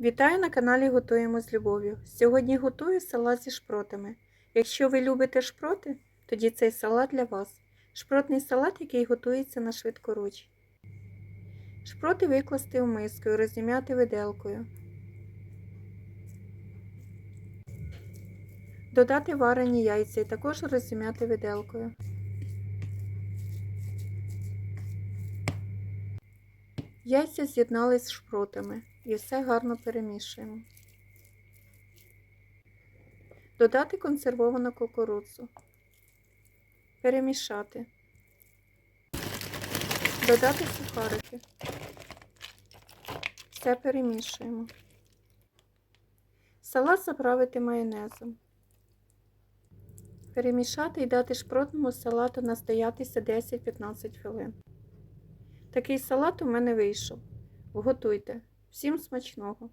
Вітаю на каналі Готуємо з любов'ю. Сьогодні готую салат зі шпротами. Якщо ви любите шпроти, тоді цей салат для вас. Шпротний салат, який готується на швидкоруч. Шпроти викласти в миску і розім'яти виделкою. Додати варені яйця і також розім'яти виделкою. Яйця з'єднались з шпротами і все гарно перемішуємо. Додати консервовану кукурудзу. Перемішати. Додати сухарики. Все перемішуємо. Салат заправити майонезом. Перемішати і дати шпротному салату настоятися 10-15 хвилин. Такий салат у мене вийшов. Готуйте. Всім смачного!